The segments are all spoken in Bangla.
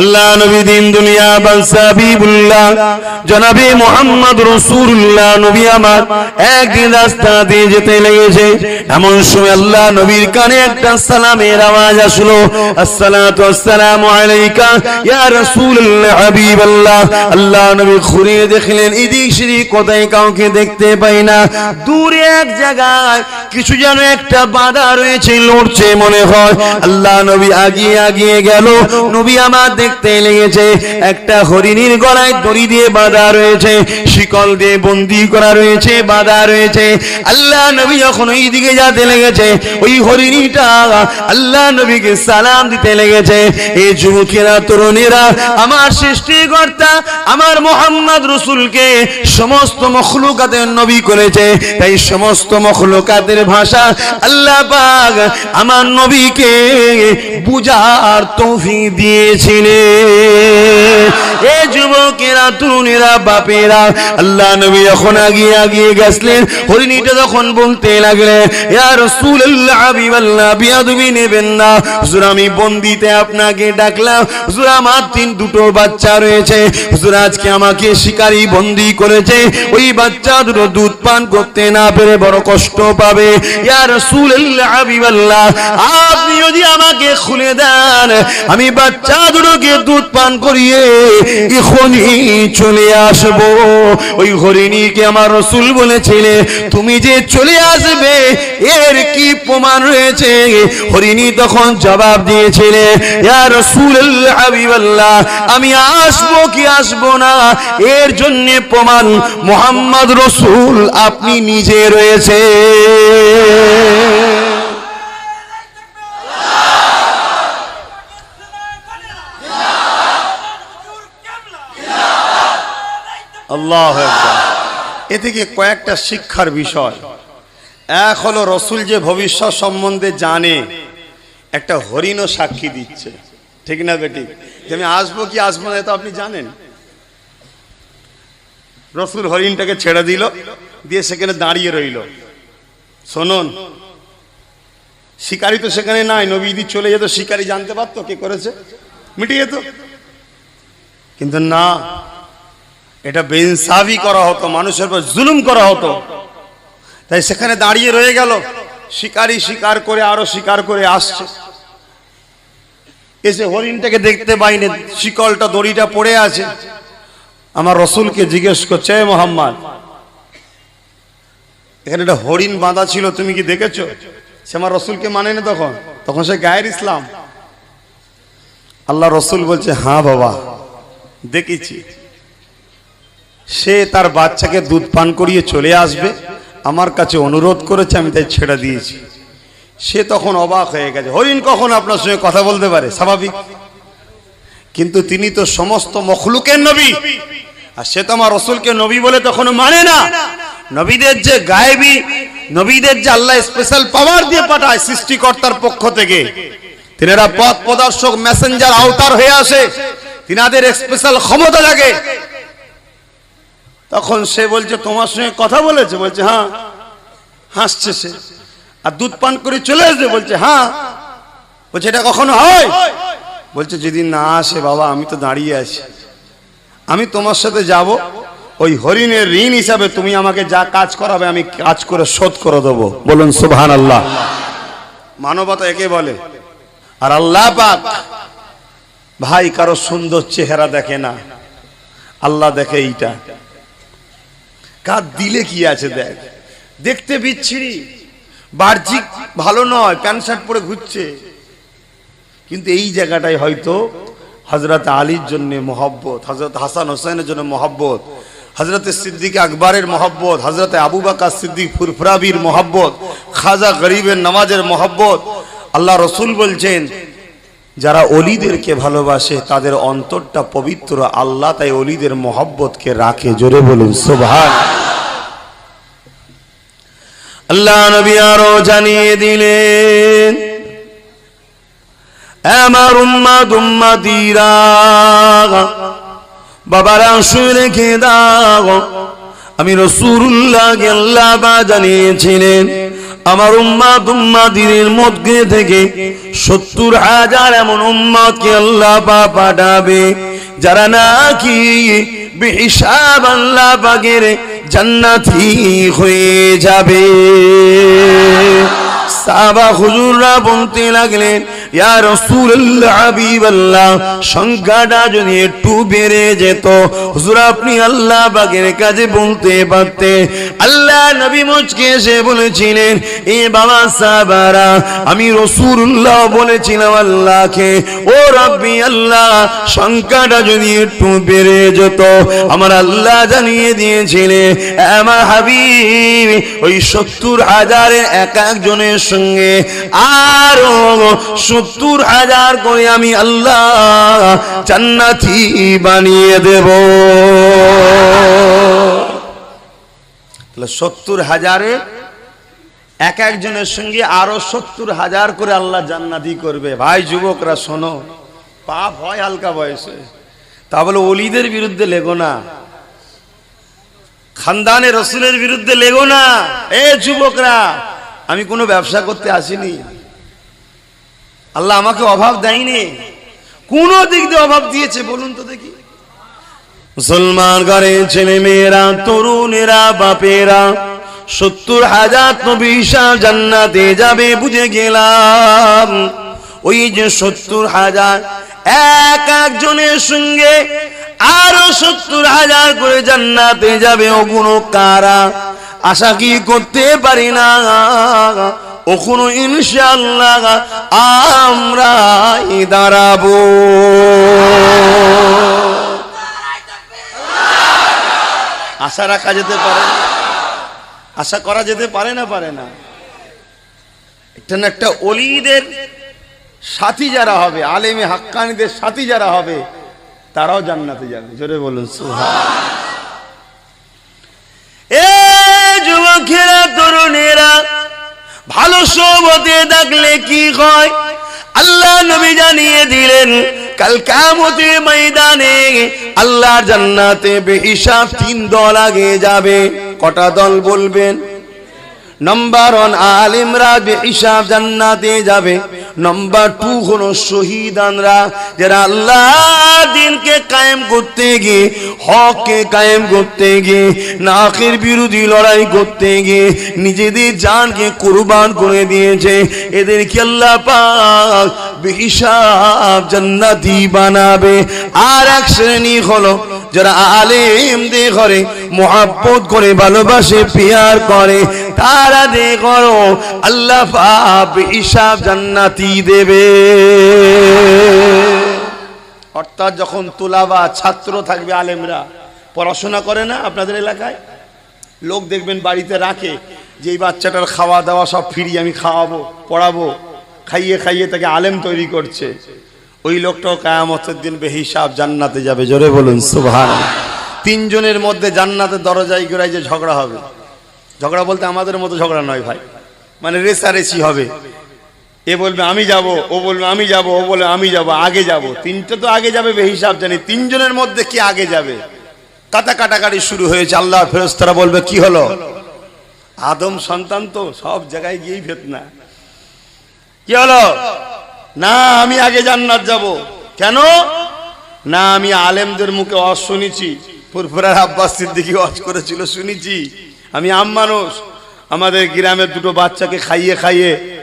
আল্লাহ নবী দিন দুনিয়া জনাবে মোহাম্মদ রসুল্লাহ নবী আমার। রাস্তা দিয়ে যেতে লেগেছে। এমন সময় আল্লাহ নবীর কানে একটা সালামের আওয়াজ আসলো। আলাইকা ইয়া রাসূলুল্লাহ, হাবিবাল্লাহ। আল্লাহ নবী ঘুরে দেখলেন কোথায় কাউকে দেখতে পাই না। দূরে এক জায়গায় কিছু যেন একটা বাধা রয়েছে, লড়ছে মনে হয়। আল্লাহ নবী আগিয়ে আগিয়ে গেল। নবী আমার দেখতে লেগেছে। একটা হরিণীর গলায় দড়ি দিয়ে বাঁধা রয়েছে। শিকল দিয়ে বন্দি করা রয়েছে, বাঁধা রয়েছে। আল্লাহ নবী যখন ওই দিকে যেতে লেগেছে, ওই হরিণীটা আল্লাহ নবীকে সালাম দিতে লেগেছে। এই যুবকেরা, তরুণীরা, আমার সৃষ্টিকর্তা, আমার মোহাম্মদ রসুলকে সমস্ত মখলুকাতের নবী করেছে। তাই সমস্ত মখলুকাতের ভাষা আল্লাহ পাক আমার নবীকে বুঝার তৌফি দিয়েছিলেন দুটো বাচ্চা রয়েছে। হুজুর, আজকে আমাকে শিকারি বন্দি করেছে। ওই বাচ্চা দুটো দুধ পান করতে না পেরে বড় কষ্ট পাবে। আপনি যদি আমাকে খুলে দেন, আমি বাচ্চা দুটোকে দুধ পান করিয়ে এখনই চলে আসব। ওই হরিণীকে আমার রসুল বলেছিলে, তুমি যে চলে আসবে, এর কি প্রমাণ রয়েছে? হরিণী তখন জবাব দিয়েছিলে আমি আসব কি আসব না? এর জন্য প্রমাণ, মোহাম্মদ রসুল আপনি নিজে রয়েছে। আল্লাহ এ থেকে কয়েকটা শিক্ষার বিষয়। এক হলো রসুল যে ভবিষ্যৎ সম্বন্ধে জানে, একটা হরিণও সাক্ষী দিচ্ছে। ঠিক না বেটি? আমি আসব কি আসব না তো আপনি জানেন। রসুল হরিণটাকে ছেড়ে দিল, দিয়ে সেখানে দাঁড়িয়ে রইল। শোনুন, শিকারি তো সেখানে নাই নবীদি চলে যেত, শিকারি জানতে পারতো কে করেছে? মিটিয়ে যেত কিন্তু না এটা বেইনসাফি করা হতো, মানুষের উপর জুলুম করা হতো। তাই সেখানে দাঁড়িয়ে রয়ে গেল, শিকারি শিকার করে, আরও শিকার করে আসছে। এসে হরিণটাকে দেখতে পাইনি, শিকলটা, দড়িটা পড়ে আছে। আমার রসুলকে জিজ্ঞেস করছে, "এ মোহাম্মদ, এখানে একটা হরিণ বাঁধা ছিল, তুমি কি দেখেছ? সে আমার রসুলকে মানে না তখন। তখন সে গায়ের ইসলাম। আল্লাহ রসুল বলছে হ্যাঁ বাবা, দেখেছি। সে তার বাচ্চাকে দুধ পান করিয়ে চলে আসবে। আমার কাছে অনুরোধ করেছে, আমি তাই ছেড়ে দিয়েছি। সে তখন অবাক হয়ে গেছে। হরিণ কখন আপনার সঙ্গে কথা বলতে পারে? স্বাভাবিক। কিন্তু তিনি তো সমস্ত মখলুকের নবী। আর সে তো আমার রসুলকে নবী বলে তখন মানে না। নবীদের যে গায়েবী, নবীদের যে আল্লাহ স্পেশাল পাওয়ার দিয়ে পাঠায় সৃষ্টিকর্তার পক্ষ থেকে। তিনারা পথ প্রদর্শক মেসেঞ্জার আওতার হয়ে আসে। তিনাদের স্পেশাল ক্ষমতা লাগে তখন সে বলছে, তোমার সঙ্গে কথা বলেছে? বলছে হ্যাঁ। হাসছে সে। আর দুধ পান করে চলে আসবে বলছে হ্যাঁ। বলছে, এটা কখনো হয়? বলছে যদি না আসে বাবা, আমি তো দাঁড়িয়ে আছি। আমি তোমার সাথে যাব। ওই হরিণের ঋণ হিসাবে তুমি আমাকে যা কাজ করাবে, আমি কাজ করে শোধ করে দেবো। বলুন সুবহান আল্লাহ মানবতা একে বলে। আর আল্লাহ পাক, ভাই, কারও সুন্দর চেহারা দেখে না। আল্লাহ দেখে এইটা। কার দিলে কি আছে দেখ। দেখতে বিচ্ছিরি। বাহ্যিক ভালো নয়, প্যান্ট শার্ট পরে ঘুরছে। কিন্তু এই জায়গাটাই হয়তো হজরত আলীর জন্য মহব্বত হজরত হাসান হোসেনের জন্য মহব্বত হজরত সিদ্দিক আকবরের মহব্বত হজরত আবু বাকার সিদ্দিক ফুরফুরাবির মহব্বত, খাজা গরিবের নামাজের মহব্বত। আল্লাহ রসুল বলছেন যারা অলিদেরকে ভালোবাসে, তাদের অন্তরটা পবিত্র আল্লাহ, তাই অলিদের মহব্বতকে রাখে। জোরে বলুন সোভান আল্লাহ নবী আরও জানিয়ে দিলেন, আমার উম্মাদ উম্মাদিরা বাবারা শুনে রেখে দাও। আমি রসুল্লাহ আল্লাহ বা জানিয়েছিলেন আমার উম্মা উম্মাদ দিনের মধ্যে থেকে সত্তর হাজার এমন উম্মাদকে আল্লাহ পাঠাবে, যারা নাকি বিশাব আল্লাহ বাগের জান্নাতি হয়ে যাবে। সাবা হুজুররা বলতে লাগলেন সংখ্যাটা যদি একটু বেড়ে যেত, হুজুর আপনি আল্লাহ কাছে বলতে পারতে আল্লাহ নবী মুচকে এসে বলেছিলেন, এ বাবা সাহাবারা, আমি রাসূলুল্লাহ বলেছিলাম আল্লাহকে, ও রব্বি আল্লাহ, সংখ্যাটা যদি একটু বেড়ে যেত, আমার আল্লাহ জানিয়ে দিয়েছিলে আমার হাবিব, ওই সত্তর হাজারের এক একজনের সঙ্গে আরও সত্তর হাজার করে আমি আল্লাহ জান্নাতি বানিয়ে দেব। তাহলে সত্তর হাজারে এক একজনের সঙ্গে আরও সত্তর হাজার করে আল্লাহ জান্নাতি করবে। ভাই, যুবকরা, শোনো, পাপ হয় হালকা বয়সে। তা বলে অলিদের বিরুদ্ধে লেগো না। খানদানে রসুলের বিরুদ্ধে লেগো না। এ যুবকরা, আমি কোনো ব্যবসা করতে আসিনি। আল্লাহ আমাকে অভাব দেয়নি। কোন দিক দিয়ে অভাব দিয়েছে, বলুন তো দেখি। মুসলমান ঘরে ছেলে মেয়েরা তরুণেরা, বাপেরা, সত্তর হাজার নবিশা জান্নাতে যাবে বুঝে গেলাম। ওই যে সত্তর হাজার, এক একজনের সঙ্গে আরও সত্তর হাজার করে জান্নাতে যাবে। ওগুলো কারা? আশা কি করতে পারি না? ওখানে ইনশাল্লাহ আমরা দাঁড়াবো। আশা রাখা যেতে পারে আশা করা যেতে পারে না পারে না। একটা না একটা অলিদের সাথী যারা হবে, আলেমে হাক্কানিদের সাথী যারা হবে, তারাও জান্নাতে যাবে। জোরে বলুন সুহা এ যুবকেরা, তরুণেরা সোবতে থাকলে কি হয়? আল্লাহ নবী জানিয়ে দিলেন, কাল কামতে ময়দানে আল্লাহর জান্নাতে বেহিসাব তিন দল আগে যাবে। কটা দল বলবেন? নাম্বার ওয়ান আলিমরা বেহিসাব জান্নাতে যাবে নাম্বার টু হলো শহীদানরা যারা আল্লাহ দিনকে কায়েম করতে গিয়ে হককে কায়েম করতে গিয়ে নাকের বিরোধী লড়াই করতে গিয়ে নিজেদের জানকে কুরবান করে দিয়েছে এদেরকে আল্লাহ পাক বেহিসাব জান্নাতি বানাবে আর এক শ্রেণি হলো যারা আলেমদের ঘরে মোহাব্বত করে, ভালোবাসে, পেয়ার করে, তারা দে করো আল্লাহ হিসাব জান্নাতি দেবে। অর্থাৎ যখন তোলাবা ছাত্র থাকবে আলেমরা, পড়াশোনা করে না আপনাদের এলাকায়? লোক দেখবেন বাড়িতে রাখে যে এই বাচ্চাটার খাওয়া দাওয়া সব ফ্রি, আমি খাওয়াবো, পড়াবো, খাইয়ে খাইয়ে তাকে আলেম তৈরি করছে। ওই লোকটাও কায়ামতের দিন বেহিসাব জান্নাতে যাবে, জোরে বলুন সুভান তিনজনের মধ্যে জান্নাতের দরজায় গোড়ায় যে ঝগড়া হবে। ঝগড়া বলতে আমাদের মতো ঝগড়া নয় ভাই মানে রেসারেসি হবে। এ বলবে, আমি যাব, ও বলবে, আমি যাব, ও বলে, আমি যাব, আগে যাব। তিনটে তো আগে যাবে বেহিসাব জানি, তিনজনের মধ্যে কি আগে যাবে? কাটা কাটাকাটি শুরু হয়েছে আল্লাহ ফেরস্তারা বলবে, কি হলো? আদম সন্তান তো সব জায়গায় গিয়েই ফেতনা। কি হলো? না, আমি আগে জান্নাত যাব। কেন? না, আমি আলেমদের মুখে অজ শুনেছি। ফুরফুরার আব্বাস সিদ্দিকি অজ করেছিল, শুনেছি। আমি আম মানুষ। আমাদের গ্রামের দুটো বাচ্চাকে খাইয়ে খাইয়ে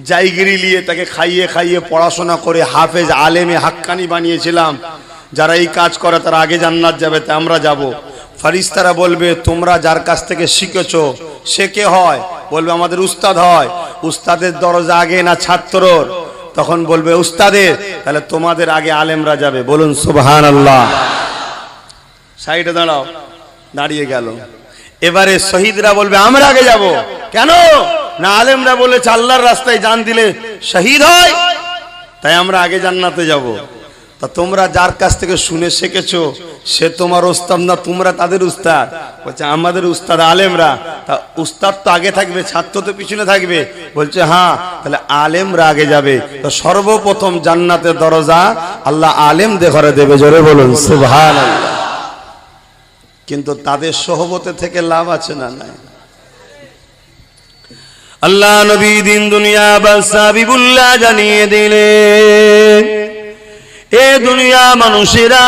জাইগিরি নিয়ে তাকে খাইয়ে খাইয়ে পড়াশোনা করে হাফেজ আলেমে হাক্কানি বানিয়েছিলাম। যারা এই কাজ করে, তারা আগে জান্নাত যাবে, তা আমরা যাব। ফারিস্তারা বলবে, তোমরা যার কাছ থেকে শিখেছো, সে কে হয়? বলবে, আমাদের উস্তাদ হয়। উস্তাদের দরজা আগে না ছাত্রর? তখন বলবে উস্তাদের তাহলে তোমাদের আগে আলেমরা যাবে। বলুন সুবহান আল্লাহ সাইডে দাঁড়াও, দাঁড়িয়ে গেল। এবারে শহীদরা বলবে, আমরা আগে যাব। কেন? না, আলেমরা বলেছে, আল্লাহর রাস্তায় জান দিলে শহীদ হয়। তাই আমরা আগে জান্নাতে যাব। তা তোমরা যার কাছ থেকে শুনে শিখেছো, সে তোমার উস্তাদ না তোমরা তাদের উস্তাদ বলছে, আমাদের উস্তাদ আলেমরা। তা উস্তাদ তো আগে থাকবে, ছাত্র তো পিছনে থাকবে। বলছে হ্যাঁ তাহলে আলেমরা আগে যাবে। তো সর্বপ্রথম জান্নাতের দরজা আল্লাহ আলেম ঘরে দেবে, জোরে বলুন সুবহান কিন্তু তাদের সহবতে থেকে লাভ আছে না নাই? আল্লাহ নবী দিন দুনিয়া বাসাবিবুল্লাহ জানিয়ে দিলেন এ দুনিয়া মানুষেরা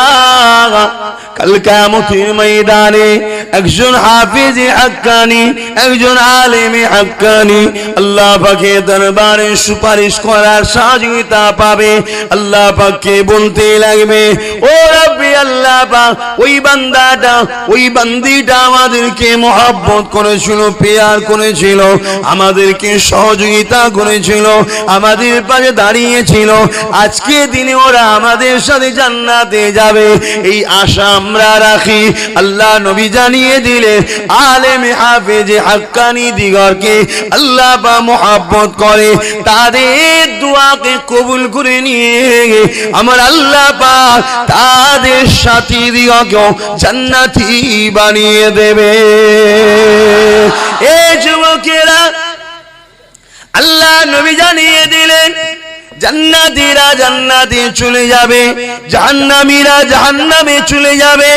কাল কামতির ময়দানে একজন হাফিজ হাক্কানি, একজন আলেমে হাক্কানি। আল্লাহ পাকে দরবারে সুপারিশ করার সহযোগিতা পাবে। আল্লাহ পাককে বলতে লাগবে, ও রব্বি আল্লাহ পাক, ওই বান্দাটা, ওই বান্দিটা আমাদেরকে মহাব্বত করেছিল, পেয়ার করেছিল, আমাদেরকে সহযোগিতা করেছিল, আমাদের পাশে দাঁড়িয়েছিল। আজকে দিনে ওরা আমাদের সাথে জান্নাতে যাবে। এই আশা আমরা রাখি। আল্লাহ নবী জানিয়ে দিলে আলেম হাফেজ হাক্কানি দিগরকে আল্লাহ বা মোহাব্বত করে। তাদের দোয়াকে কবুল করে নিয়ে আমার আল্লাহ পাক তাদের সাথী দিগকেও জান্নাতি বানিয়ে দেবে। এ যুবকেরা, আল্লাহ নবী জানিয়ে দিলেন জান্নাতীরা জান্নাতে চলে যাবে। জাহান্নামীরা জাহান্নামে চলে যাবে।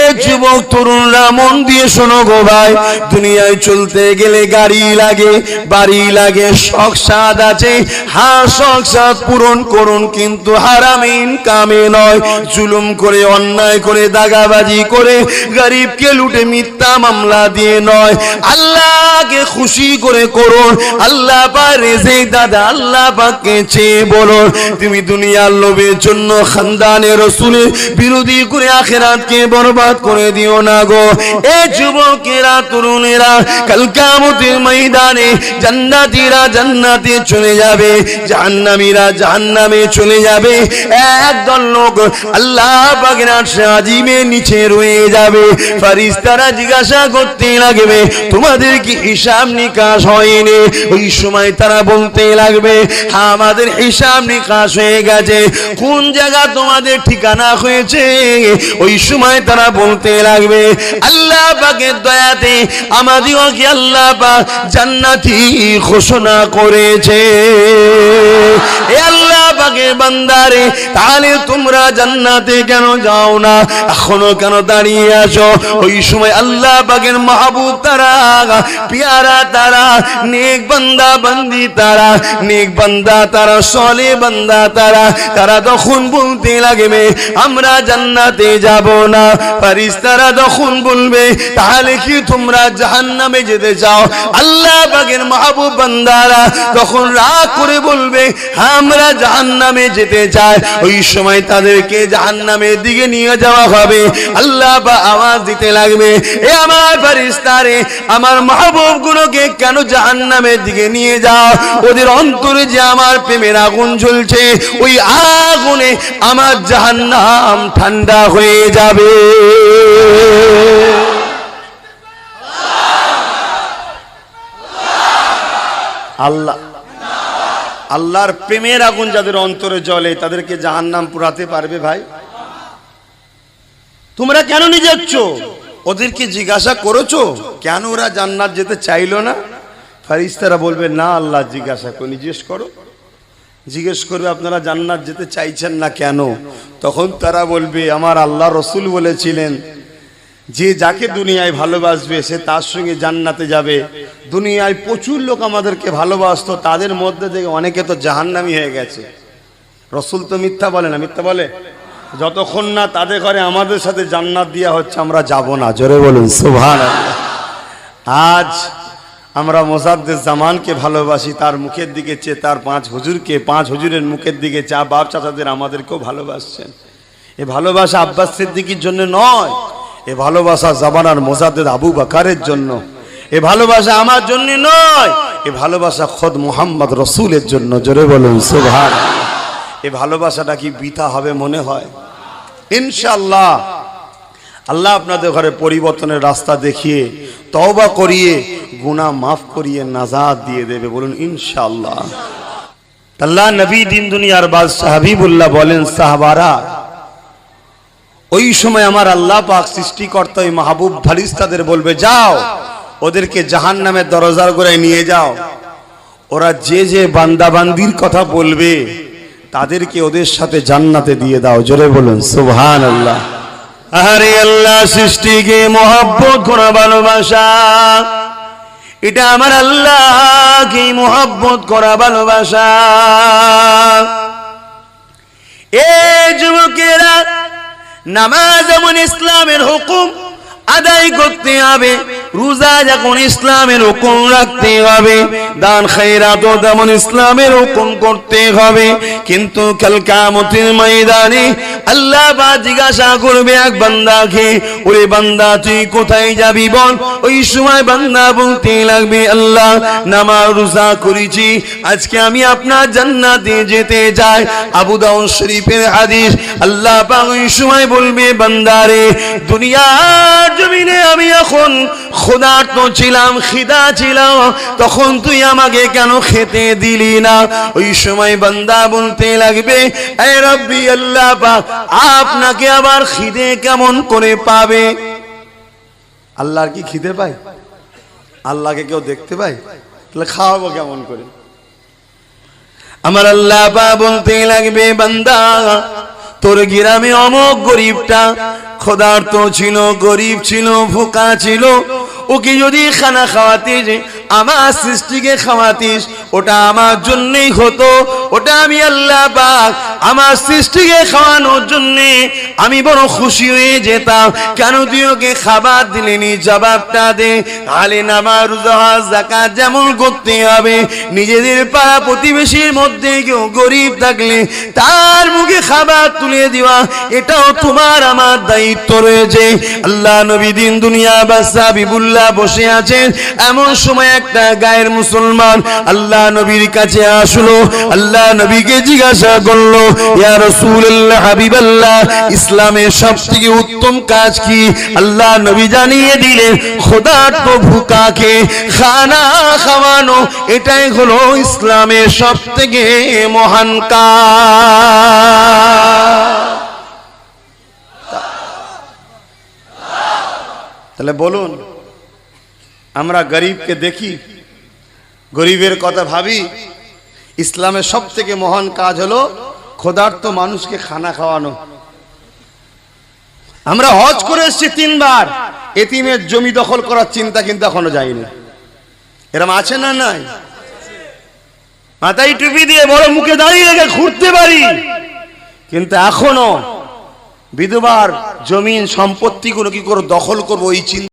এ যুবক তরুণরা মন দিয়ে শোনো গো ভাই, দুনিয়ায় চলতে গেলে গাড়ি লাগে, বাড়ি লাগে, শখ সাদ আছে। হ্যাঁ শখ সাদ পূরণ করুন, কিন্তু নয়। জুলুম করে, অন্যায় করে, দাগাবাজি করে, গরিবকে লুটে, মিথ্যা মামলা দিয়ে নয়। আল্লাহকে খুশি করে করুন। আল্লাহ পা রেজে দাদা, আল্লাহ পাকে চেয়ে বলো, তুমি দুনিয়ার লোভের জন্য খানদানে রসুলের বিরোধী করে আখেরাতকে বরবাদ করে দিও না গো। এ যুবকেরা, তরুণেরা, কাল কিয়ামতের ময়দানে জান্নাতীরা জান্নাতে চলে যাবে, জাহান্নামীরা জাহান্নামে চলে যাবে। একদল লোক আল্লাহ আরশে আজিমে নিচে রয়ে যাবে। ফারিস্তারা জিজ্ঞাসা করতে লাগবে, তোমাদের কি হিসাব নিকাশ হয়নি? ওই সময় তারা বলতে লাগবে হ্যাঁ আমাদের হিসাব নিকাশ হয়ে গেছে। কোন জায়গা তোমাদের ঠিকানা হয়েছে? ওই সময় তারা বলতে লাগবে, আল্লাহ পাকের দয়াতে আমাদিগকে আল্লাহ পাক জান্নাতি ঘোষণা করেছে? এ আল্লাহ পাকের বান্দারে, তাহলে তোমরা জান্নাতে কেন যাও না? এখনও কেন দাঁড়িয়ে আছো? ওই সময় আল্লাহ পাকের মাহবুব তারা, পিয়ারা তারা, নেক বান্দা, বান্দি তারা, নেক বান্দা তারা সলে বান্দা তারা তারা তখন বলতে লাগবে আমরা জান্নাতে যাব না। পারিস তারা তখন বলবে তাহলে কি তোমরা জাহান্নামে যেতে চাও? আল্লাহ পাকের মাহবুব বান্দারা তখন রাগ করে বলবে "হ্যাঁ, আমরা জাহান্নামে যেতে চাই। ওই সময় তাদেরকে জাহান্নামের দিকে নিয়ে যাওয়া হবে। আল্লাহ বা আওয়াজ দিতে লাগবে এ আমার ফারিস্তারে আমার মাহবুব গুলোকে কেন জাহান্নামের দিকে নিয়ে যাও? ওদের অন্তরে যে আমার প্রেমের আগুন জ্বলছে, ওই আগুনে আমার জাহান্নাম ঠান্ডা হয়ে যাবে। আল্লাহ, আল্লাহর প্রেমের আগুন যাদের অন্তরে জ্বলে, তাদেরকে জাহান্নাম পুরাতে পারবে ভাই? তোমরা কেন নিয়ে যাচ্ছ ওদেরকে জিজ্ঞাসা করেছ? কেন ওরা জান্নাত যেতে চাইলো না? ফারিস্তারা বলবে, না, আল্লাহ জিজ্ঞাসা করে জিজ্ঞেস করো। জিজ্ঞেস করবে, আপনারা জান্নাত যেতে চাইছেন না কেন? তখন তারা বলবে, আমার আল্লাহ রসুল বলেছিলেন, যে যাকে দুনিয়ায় ভালোবাসবে, সে তার সঙ্গে জান্নাতে যাবে। দুনিয়ায় প্রচুর লোক আমাদেরকে ভালোবাসতো, তাদের মধ্যে থেকে অনেকে তো জাহান্নামি হয়ে গেছে। রসুল তো মিথ্যা বলে না, মিথ্যা বলে? যতক্ষণ না তাদের ঘরে আমাদের সাথে জান্নাত দেওয়া হচ্ছে, আমরা যাব না। জোরে বলুন সুভান আজ আমরা মোজাদ্দের জামানকে ভালোবাসি, তার মুখের দিকে চেয়ে, তার পাঁচ হুজুরকে, পাঁচ হুজুরের মুখের দিকে চা বাপ চাচাদের আমাদেরকেও ভালোবাসছেন। এ ভালোবাসা আব্বাস সিদ্দিকির জন্য নয়, এ ভালোবাসা জামানার মোজাদ্দের আবু বাকারের জন্য। এ ভালোবাসা আমার জন্য নয়, এ ভালোবাসা খোদ মোহাম্মদ রসুলের জন্য। জোরে বলুন সুভান এ ভালোবাসাটা কি বৃথা হবে মনে হয়? ইনশাল্লাহ আল্লাহ আপনাদের ঘরে পরিবর্তনের রাস্তা দেখিয়ে, তওবা করিয়ে গুনাহ মাফ করিয়ে নাজাদ দিয়ে দেবে, বলুন ইনশাল্লাহ আল্লাহ নবী দিন দুনিয়ার বাদশাহ হাবিবুল্লাহ বলেন, সাহাবারা, ওই সময় আমার আল্লাহ পাক সৃষ্টিকর্তা ওই মাহবুব ফারিস্তাদের বলবে, যাও, ওদেরকে জাহান নামের দরজার গোড়ায় নিয়ে যাও। ওরা যে যে বান্দাবান্দির কথা বলবে, তাদেরকে ওদের সাথে জান্নাতে দিয়ে দাও, জোরে বলুন সুবহান আল্লাহ আরে আল্লাহ সৃষ্টিকে মহব্বত করা ভালোবাসা। এটা আমার আল্লাহকে মোহাব্বত করা ভালোবাসা। এ যুবকেরা, নামাজ যেমন ইসলামের হুকুম আদায় করতে হবে। রোজা যখন ইসলামের হুকুম রাখতে হবে, দান, খায়রাত তেমন ইসলামের হুকুম করতে হবে। কিন্তু কাল কিয়ামতের ময়দানে আল্লাহ বা জিজ্ঞাসা করবে এক বান্দাকে, ওরে বান্দা, তুই কোথায় যাবি বল? ওই সময় বান্দা বলতে লাগবে, আল্লাহ, নামাজ রোজা করেছি, আজকে আমি আপনার জান্নাতে যেতে যাই আবু দাউদ শরীফের হাদিস আল্লাহ পাক ওই সময় বলবে বান্দারে দুনিয়ার জমিনে আমি এখন খোদার্ত ছিলাম, খিদা ছিলাম তখন তুই আমাকে কেন খেতে দিলি না? ওই সময় বান্দা বলতে লাগবে রব্বি আল্লাহ পাক, আপনাকে আবার খিদে কেমন করে পাবে? আল্লাহর কি খিদে পায়? আল্লাহকে কেউ দেখতে পায়? তাহলে খাওয়াবো কেমন করে? আমার আল্লাহ বা বলতে লাগবে, বান্দা, তোর গ্রামে অমক গরিবটা খোদার্ত ছিল, গরিব ছিল, ভোকা ছিল ওকে যদি খানা খাওয়াতিস আমার সৃষ্টিকে খাওয়াতিস ওটা আমার জন্যই হতো, ওটা আমি আল্লাহ পাক আমার সৃষ্টিকে খাওয়ানোর জন্যে আমি বড় খুশি হয়ে যেতাম। কেন তুই খাবার দিলেনি জবাবটা দে। আলে নামার জাকাত যেমন করতে হবে। নিজেদের পাড়া প্রতিবেশীর মধ্যে কেউ গরিব থাকলে তার মুখে খাবার তুলে দেওয়া, এটাও তোমার আমার দায়িত্ব রয়েছে। আল্লাহ নবী দিন দুনিয়া বাদশাহ বিবুল্লাহ বসে আছেন। এমন সময় একটা গায়ের মুসলমান আল্লাহ নবীর কাছে আসলো, আল্লাহ নবীকে জিজ্ঞাসা করল, ইয়া রাসূলুল্লাহ, হাবিবাল্লাহ, ইসলামের সবথেকে উত্তম কাজ কি? আল্লাহ নবী জানিয়ে দিলেন খোদার্ত ভুকাকে খানা খাওয়ানো, এটাই হলো ইসলামের সবথেকে মহান কাজ। তাহলে বলুন, আমরা গরিবকে দেখি গরিবের কথা ভাবি, ইসলামের সব থেকে মহান কাজ হলো ক্ষুধার্ত মানুষকে খানা খাওয়ানো। আমরা হজ করে এসেছি তিনবার, এতিমের জমি দখল করার চিন্তা কিন্তু এখনও যায়নি। এরম আছে না নাই? মাথায় টুপি দিয়ে বড় মুখে দাঁড়িয়ে রেখে ঘুরতে পারি। কিন্তু এখনও বিধবার জমিন সম্পত্তিগুলো কি করে দখল করব এই চিন্তা